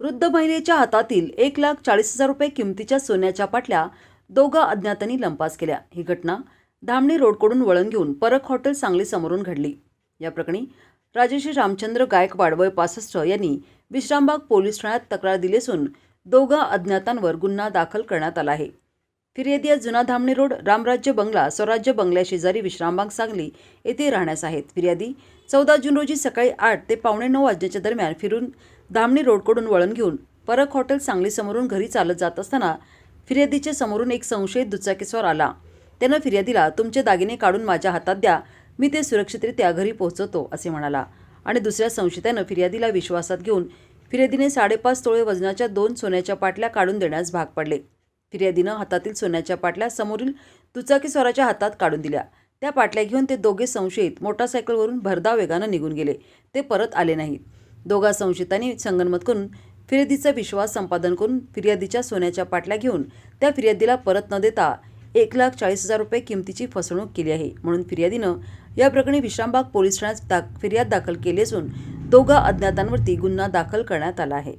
वृद्ध महिलेच्या हातातील एक लाख चाळीस हजार रुपये किमतीच्या सोन्याच्या पाटल्या दोघा अज्ञातांनी लंपास केल्या. ही घटना धामणी रोडकडून वळण घेऊन परक हॉटेल सांगली समोरून घडली. या प्रकरणी राजेश्री रामचंद्र गायकवाड वय पासष्ट यांनी विश्रामबाग पोलीस ठाण्यात तक्रार दिली असून दोघा अज्ञातांवर गुन्हा दाखल करण्यात आला आहे. फिर्यादी आज जुना धामणी रोड रामराज्य बंगला स्वराज्य बंगल्या शेजारी विश्रामबाग सांगली येथे राहण्यास आहेत. फिर्यादी चौदा जून रोजी सकाळी आठ ते पावणे नऊ वाजण्याच्या दरम्यान फिरून दामणी रोडकडून वळण घेऊन परक हॉटेल सांगलीसमोरून घरी चालत जात असताना फिर्यादीच्या समोरून एक संशयित दुचाकीस्वार आला. त्यानं फिर्यादीला तुमचे दागिने काढून माझ्या हातात द्या मी ते सुरक्षितरित्या घरी पोहोचवतो असे म्हणाला. आणि दुसऱ्या संशयितानं फिर्यादीला विश्वासात घेऊन फिर्यादीने साडेपाच तोळे वजनाच्या दोन सोन्याच्या पाटल्या काढून देण्यास भाग पडले. फिर्यादीनं हातातील सोन्याच्या पाटल्या समोरील दुचाकीस्वाराच्या हातात काढून दिल्या. त्या पाटल्या घेऊन ते दोघे संशयित मोटारसायकलवरून भरधाव वेगानं निघून गेले. ते परत आले नाहीत. दोघा संशयितांनी संगनमत करून फिर्यादीचा विश्वास संपादन करून फिर्यादीच्या सोन्याच्या पाटल्या घेऊन त्या फिर्यादीला परत न देता एक लाख चाळीस हजार रुपये किमतीची फसवणूक केली आहे. म्हणून फिर्यादीनं या प्रकरणी विश्रामबाग पोलीस ठाण्यात दाख फिर्याद दाखल केली असून दोघा अज्ञातांवरती गुन्हा दाखल करण्यात आला आहे.